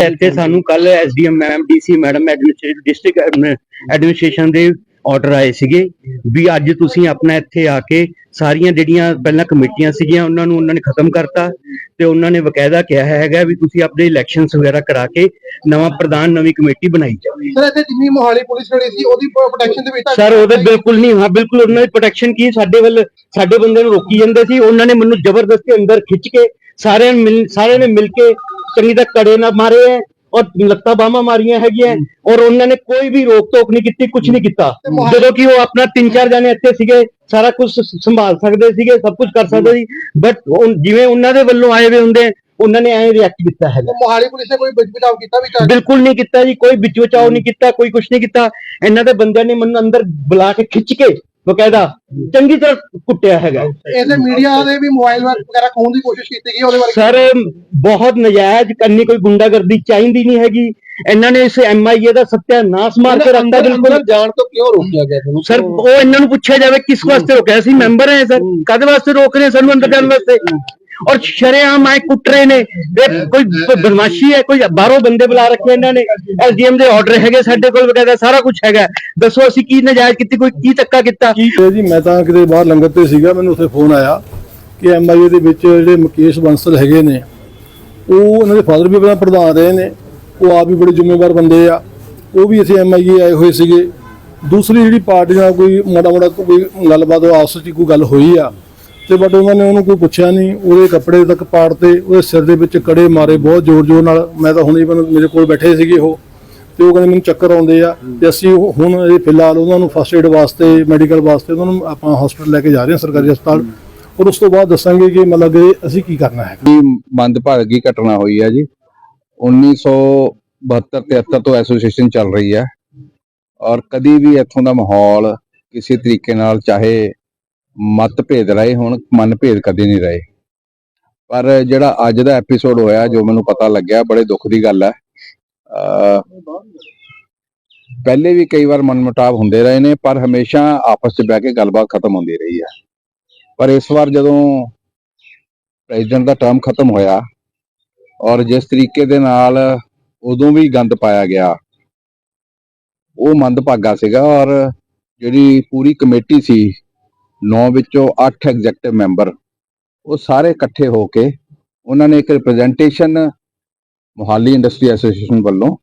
ਇੱਥੇ ਸਾਨੂੰ ਕੱਲ SDM ma'am DC madam administrative district administration ਦੇ ਆਰਡਰ ਆਏ ਸੀਗੇ ਵੀ ਅੱਜ ਤੁਸੀਂ ਆਪਣਾ ਇੱਥੇ ਆ ਕੇ ਸਾਰੀਆਂ ਜਿਹੜੀਆਂ ਪਹਿਲਾਂ ਕਮੇਟੀਆਂ ਸੀਗੀਆਂ ਉਹਨਾਂ ਨੂੰ ਉਹਨਾਂ ਨੇ ਖਤਮ ਕਰਤਾ ਤੇ ਉਹਨਾਂ ਨੇ ਬਕਾਇਦਾ ਕਿਹਾ ਹੈਗਾ ਵੀ ਤੁਸੀਂ ਆਪਣੇ ਇਲੈਕਸ਼ਨਸ ਵਗੈਰਾ ਕਰਾ ਕੇ ਨਵਾਂ ਪ੍ਰਧਾਨ ਨਵੀਂ ਕਮੇਟੀ ਬਣਾਈ ਜਾਵੇ ਸਰ ਇੱਥੇ ਜਿੰਨੀ ਮੋਹਾਲੀ ਪੁਲਿਸ ਖੜੀ ਸੀ ਉਹਦੀ ਪ੍ਰੋਟੈਕਸ਼ਨ ਦੇ ਵਿੱਚ ਸਰ ਉਹਦੇ ਬਿਲਕੁਲ ਨਹੀਂ ਹਾਂ ਬਿਲਕੁਲ ਉਹਨਾਂ ਦੀ ਪ੍ਰੋਟੈਕਸ਼ਨ ਕੀ ਸਾਡੇ ਵੱਲ ਸਾਡੇ ਬੰਦੇ ਨੂੰ ਰੋਕੀ ਜਾਂਦੇ ਸੀ ਉਹਨਾਂ ਨੇ ਮੈਨੂੰ ਜ਼ਬਰਦਸਤੀ ਅੰਦਰ ਖਿੱਚ ਕੇ ਸਾਰਿਆਂ ਨੇ ਸਾਰਿਆਂ ਨੇ ਮਿਲ ਕੇ ਚੰਗੀ ਤਰ੍ਹਾਂ ਕੜੇ ਨਾਲ ਮਾਰੇ ਹੈ ਔਰ ਲੱਤਾਂ ਬਾਹਾਂ ਮਾਰੀਆਂ ਹੈਗੀਆਂ ਔਰ ਉਹਨਾਂ ਨੇ ਕੋਈ ਵੀ ਰੋਕ ਟੋਕ ਨਹੀਂ ਕੀਤੀ ਕੁਝ ਨਹੀਂ ਕੀਤਾ। ਜਦੋਂ ਕਿ ਉਹ ਆਪਣਾ ਤਿੰਨ ਚਾਰ ਜਣੇ ਇੱਥੇ ਸੀਗੇ ਸਾਰਾ ਕੁਝ ਸੰਭਾਲ ਸਕਦੇ ਸੀਗੇ ਸਭ ਕੁਝ ਕਰ ਸਕਦੇ ਸੀ ਬਟ ਜਿਵੇਂ ਉਹਨਾਂ ਦੇ ਵੱਲੋਂ ਆਏ ਹੋਏ ਹੁੰਦੇ ਉਹਨਾਂ ਨੇ ਐਂ ਰਿਐਕਟ ਕੀਤਾ ਹੈਗਾ। ਮੋਹਾਲੀ ਪੁਲਿਸ ਨੇ ਕੋਈ ਬਚਾਅ ਕੀਤਾ ਵੀ ਬਿਲਕੁਲ ਨਹੀਂ ਕੀਤਾ ਜੀ ਕੋਈ ਵਿੱਚ ਬਚਾਓ ਨਹੀਂ ਕੀਤਾ ਕੋਈ ਕੁਝ ਨਹੀਂ ਕੀਤਾ। ਇਹਨਾਂ ਦੇ ਬੰਦਿਆਂ ਨੇ ਮੈਨੂੰ ਅੰਦਰ ਬੁਲਾ ਕੇ ਖਿੱਚ ਕੇ ਬਕਾਇਦਾ ਚੰਗੀ ਤਰ੍ਹਾਂ ਕੁੱਟਿਆ ਹੈਗਾ। ਇਹਦੇ ਮੀਡੀਆ ਦੇ ਵੀ ਮੋਬਾਈਲ ਵਗੈਰਾ ਖੋਣ ਦੀ ਕੋਸ਼ਿਸ਼ ਕੀਤੀ ਗਈ ਉਹਦੇ ਬਾਰੇ ਸਰ ਬਹੁਤ ਨਜਾਇਜ਼ ਕਰਨੀ ਕੋਈ ਗੁੰਡਾਗਰਦੀ ਚਾਹੀਦੀ ਨਹੀਂ ਹੈਗੀ। ਇਹਨਾਂ ਨੇ ਇਸ ਐਮਆਈਏ ਦਾ ਸੱਤਿਆਨਾਸ਼ ਮਾਰ ਕੇ ਰੱਖਤਾ ਬਿਲਕੁਲ। ਜਾਣ ਤੋਂ ਕਿਉਂ ਰੋਕਿਆ ਗਿਆ ਤੁਹਾਨੂੰ? ਸਰ ਉਹ ਇਹਨਾਂ ਨੂੰ ਪੁੱਛਿਆ ਜਾਵੇ ਕਿਸ ਵਾਸਤੇ ਰੋਕਿਆ ਸੀ? ਮੈਂਬਰ ਹੈ ਸਰ। ਕਦੇ ਵਾਸਤੇ ਰੋਕ ਰਹੇ ਸਾਨੂੰ ਅੰਦਰ ਜਾਣ ਵਾਸਤੇ। ਔਰ ਸ਼ਰੇਆਮ ਆਏ ਕੁੱਟ ਰਹੇ ਨੇ। ਇਹ ਕੋਈ ਬਦਮਾਸ਼ੀ ਹੈ ਕੋਈ ਬਾਹਰੋਂ ਬੰਦੇ ਬੁਲਾ ਰੱਖੇ ਇਹਨਾਂ ਨੇ। ਐਸਡੀਐਮ ਦੇ ਆਰਡਰ ਹੈਗੇ ਸਾਡੇ ਕੋਲ ਵਗੈਰਾ ਸਾਰਾ ਕੁਝ ਹੈਗਾ ਦੱਸੋ ਅਸੀਂ ਕੀ ਨਜਾਇਜ਼ ਕੀਤੀ ਕੋਈ ਕੀ ਧੱਕਾ ਕੀਤਾ? ਜੀ? ਮੈਂ ਤਾਂ ਕਿਤੇ ਬਾਹਰ ਲੰਗਰ ਤੇ ਸੀਗਾ ਮੈਨੂੰ ਉੱਥੇ ਫੋਨ ਆਇਆ ਕਿ ਐਮਆਈਏ ਦੇ ਵਿੱਚ ਜਿਹੜੇ ਮੁਕੇਸ਼ ਬੰਸਲ ਹੈਗੇ ਨੇ ਉਹ ਉਹਨਾਂ ਦੇ ਫਾਦਰ ਵੀ ਆਪਣਾ ਪ੍ਰਧਾਨ ਰਹੇ ਨੇ ਉਹ ਆਪ ਵੀ ਬੜੇ ਜ਼ਿੰਮੇਵਾਰ ਬੰਦੇ ਆ। ਉਹ ਵੀ ਇੱਥੇ ਐਮਆਈਏ ਆਏ ਹੋਏ ਸੀਗੇ। ਦੂਸਰੀ ਜਿਹੜੀ ਪਾਰਟੀ ਨਾਲ ਕੋਈ ਮਾੜਾ ਮਾੜਾ ਕੋਈ ਗੱਲਬਾਤ ਆਪਸ ਵਿੱਚ ਕੋਈ ਗੱਲ ਹੋਈ ਆ ਤੇ ਬਟ ਉਹਨਾਂ ਨੇ ਉਹਨੂੰ ਕੋਈ ਪੁੱਛਿਆ ਨਹੀਂ। ਉਹਦੇ ਕੱਪੜੇ ਤੱਕ ਪਾੜਤੇ, ਉਹਦੇ ਸਿਰ ਦੇ ਵਿੱਚ ਕੜੇ ਮਾਰੇ ਬਹੁਤ ਜ਼ੋਰ ਜ਼ੋਰ ਨਾਲ। ਮੈਂ ਤਾਂ ਹੁਣੇ ਮੈਨੂੰ ਮੇਰੇ ਕੋਲ ਬੈਠੇ ਸੀਗੇ ਉਹ। ਤੇ ਉਹ ਕਹਿੰਦੇ, ਮੈਨੂੰ ਚੱਕਰ ਆਉਂਦੇ ਆ। ਤੇ ਅਸੀਂ ਹੁਣ ਇਹ ਫਿਲਹਾਲ ਉਹਨਾਂ ਨੂੰ ਫਸਟ ਏਡ ਵਾਸਤੇ ਮੈਡੀਕਲ ਵਾਸਤੇ ਉਹਨਾਂ ਨੂੰ ਆਪਾਂ ਹਸਪੀਟਲ ਲੈ ਕੇ ਜਾ ਰਹੇ ਹਾਂ, ਸਰਕਾਰੀ ਹਸਪਤਾਲ। ਔਰ ਉਸ ਤੋਂ ਬਾਅਦ ਦੱਸਾਂਗੇ ਕਿ ਮਤਲਬ ਅਸੀਂ ਕੀ ਕਰਨਾ ਹੈ। ਦੀ ਮੰਦਭਾਗੀ ਘਟਨਾ ਹੋਈ ਹੈ ਜੀ? 1972 73 ਤੋਂ ਐਸੋਸੀਏਸ਼ਨ ਚੱਲ ਰਹੀ ਹੈ ਔਰ ਕਦੀ ਵੀ ਇੱਥੋਂ ਦਾ ਮਾਹੌਲ ਕਿਸੇ ਤਰੀਕੇ ਨਾਲ ਚਾਹੇ ਮਤਭੇਦ ਰਹੇ ਹੁਣ, ਮਨਭੇਦ ਕਦੇ ਨਹੀਂ ਰਹੇ। ਪਰ ਜਿਹੜਾ ਅੱਜ ਦਾ ਐਪੀਸੋਡ ਹੋਇਆ, ਜੋ ਮੈਨੂੰ ਪਤਾ ਲੱਗਿਆ, ਬੜੇ ਦੁੱਖ ਦੀ ਗੱਲ ਹੈ। ਅਹ ਪਹਿਲੇ ਵੀ ਕਈ ਵਾਰ ਮਨਮੁਟਾਵ ਹੁੰਦੇ ਰਹੇ ਨੇ, ਪਰ ਹਮੇਸ਼ਾ ਆਪਸ 'ਚ ਬਹਿ ਕੇ ਗੱਲਬਾਤ ਖਤਮ ਹੁੰਦੀ ਰਹੀ ਹੈ। ਪਰ ਇਸ ਵਾਰ ਜਦੋਂ ਪ੍ਰੈਜ਼ੀਡੈਂਟ ਦਾ ਟਰਮ ਖਤਮ ਹੋਇਆ, ਔਰ ਜਿਸ ਤਰੀਕੇ ਦੇ ਨਾਲ ਉਦੋਂ ਵੀ ਗੰਦ ਪਾਇਆ ਗਿਆ, ਉਹ ਮੰਦਭਾਗਾ ਸੀਗਾ, ਔਰ ਜਿਹੜੀ ਪੂਰੀ ਕਮੇਟੀ ਸੀ 9 ਵਿੱਚੋਂ 8 ਐਗਜ਼ੈਕਟਿਵ ਮੈਂਬਰ ਉਹ ਸਾਰੇ ਇਕੱਠੇ ਹੋ ਕੇ ਉਹਨਾਂ ਨੇ ਇੱਕ ਰਿਪਰੈਜ਼ੈਂਟੇਸ਼ਨ ਮੁਹਾਲੀ ਇੰਡਸਟਰੀ ਐਸੋਸੀਏਸ਼ਨ ਵੱਲੋਂ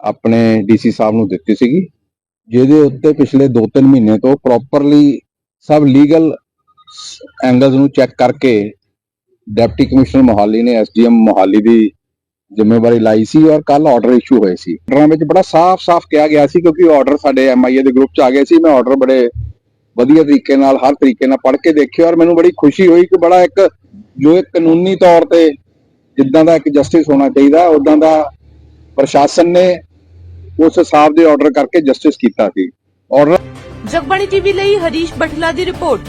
ਆਪਣੇ ਡੀਸੀ ਸਾਹਿਬ ਨੂੰ ਦਿੱਤੀ ਸੀਗੀ, ਜਿਹਦੇ ਉੱਤੇ ਪਿਛਲੇ 2-3 ਮਹੀਨੇ ਤੋਂ ਪ੍ਰੋਪਰਲੀ ਸਭ ਲੀਗਲ ਐਂਗਲਸ ਨੂੰ ਚੈੱਕ ਕਰਕੇ ਡਿਪਟੀ ਕਮਿਸ਼ਨਰ ਮੋਹਾਲੀ ਨੇ ਐਸਡੀਐਮ ਮੋਹਾਲੀ ਦੀ ਜ਼ਿੰਮੇਵਾਰੀ ਲਾਈ ਸੀ ਔਰ ਕੱਲ ਆਰਡਰ ਇਸ਼ੂ ਹੋਏ ਸੀ। ਆਰਡਰਾਂ ਵਿੱਚ ਬੜਾ ਸਾਫ਼-ਸਾਫ਼ ਕਿਹਾ ਗਿਆ ਸੀ ਕਿਉਂਕਿ ਆਰਡਰ ਸਾਡੇ ਐਮਆਈਏ ਦੇ ਗਰੁੱਪ 'ਚ ਆ ਗਏ ਸੀ। ਮੈਂ ਆਰਡਰ ਬੜੇ ਵਧੀਆ ਤਰੀਕੇ ਨਾਲ, ਹਰ ਤਰੀਕੇ ਨਾਲ ਪੜ੍ਹ ਕੇ ਦੇਖਿਆ ਔਰ ਮੈਨੂੰ ਬੜੀ ਖੁਸ਼ੀ ਹੋਈ ਕਿ ਬੜਾ ਇੱਕ, ਜੋ ਇੱਕ ਕਾਨੂੰਨੀ ਤੌਰ ਤੇ ਜਿੱਦਾਂ ਦਾ ਇੱਕ ਜਸਟਿਸ ਹੋਣਾ ਚਾਹੀਦਾ ਉਦਾਂ ਦਾ ਪ੍ਰਸ਼ਾਸਨ ਨੇ ਉਸ ਹਿਸਾਬ ਦੇ ਆਰਡਰ ਕਰਕੇ ਜਸਟਿਸ ਕੀਤਾ ਸੀ। ਆਰਡਰ ਜਗਬਾਣੀ ਟੀਵੀ ਲਈ ਹਰੀਸ਼ ਬਠਲਾ ਦੀ ਰਿਪੋਰਟ।